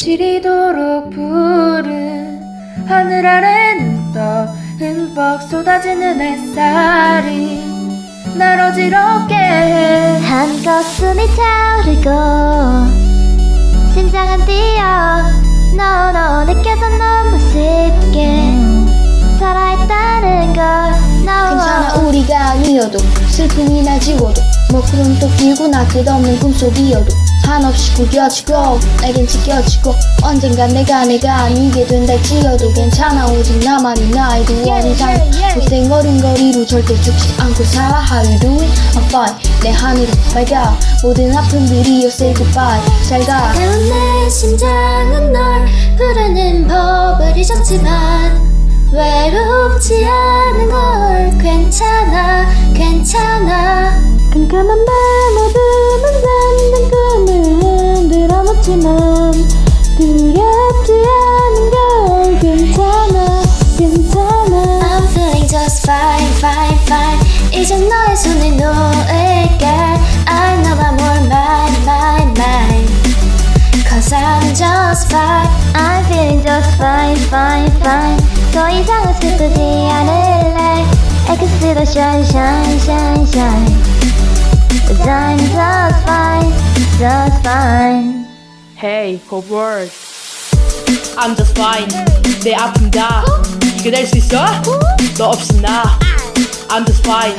시리도록 푸른 하늘 아래는 떠 흠뻑 쏟아지는 햇살이 날 어지럽게 해 한가슴이 타오르고 아니어도 슬픔이나 지워도 먹구름 또 길고 나 끝없는 꿈속이어도 한없이 구겨지고 내겐 지켜지고 언젠간 내가 내가 아니게 된달지어도 괜찮아 오직 나만이 나의 두원이상 고생거린거리로 절대 죽지 않고 살아. How you doing? I'm fine. 내 하늘은 맑아. 모든 아픔들이 you say goodbye. 잘가. 내 심장은 널 부르는 법을 잊었지만 외롭지 않은 걸 괜찮아 두렵지 않은 걸 괜찮아 괜찮아 I'm feeling just fine fine fine 이제 너의 손을 놓을게 I know I'm all mine mine mine Cause I'm just fine I'm feeling just fine fine fine 더 이상은 슬프지 않을래 I can see the shine shine shine shine Cause I'm just fine just fine Hey, hope world. I'm just fine. 내 아픔 다 이겨낼 수 있어? 너 없이 나. I'm just fine.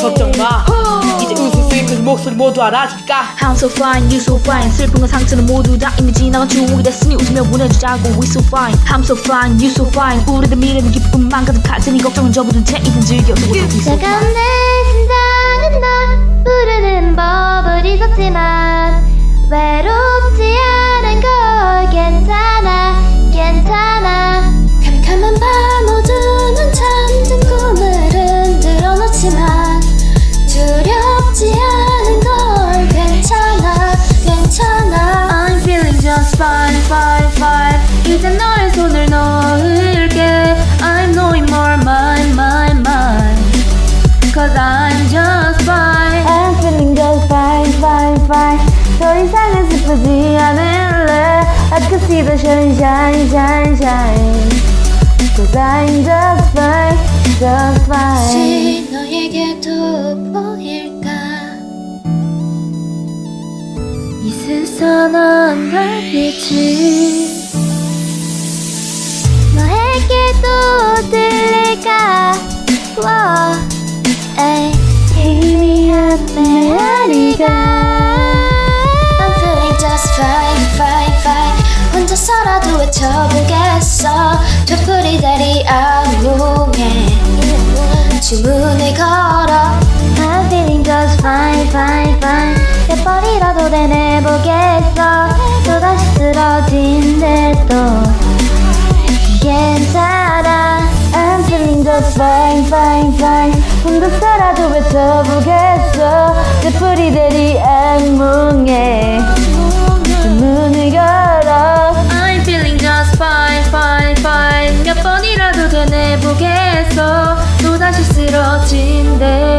걱정 마. 이제 웃을 수 있고 목소리 모두 알아줄까? I'm so fine, you so fine 슬픔과 상처는 모두 다 이미 지나간 추억이 됐으니 웃으며 보내주자고 We so fine I'm so fine, you so fine 우리들 미래는 기쁨만 가득하지니 걱정은 접어둔 채 이젠 즐겨 fine 내 심장은 널 부르는 법을 잊었지만 외롭지 see the sunshine, shine, shine. Cause I'm just fine, just fine. 혹시 너에게도 보일까? 이 스산한 달빛이 쓰러진대도. 괜찮아 I'm feeling just fine fine fine 혼자서라도 외쳐보겠어 촛불이 되리 악몽에 문을 걸어 I'm feeling just fine fine fine 몇 번이라도 되뇌보겠어 또다시 쓰러진대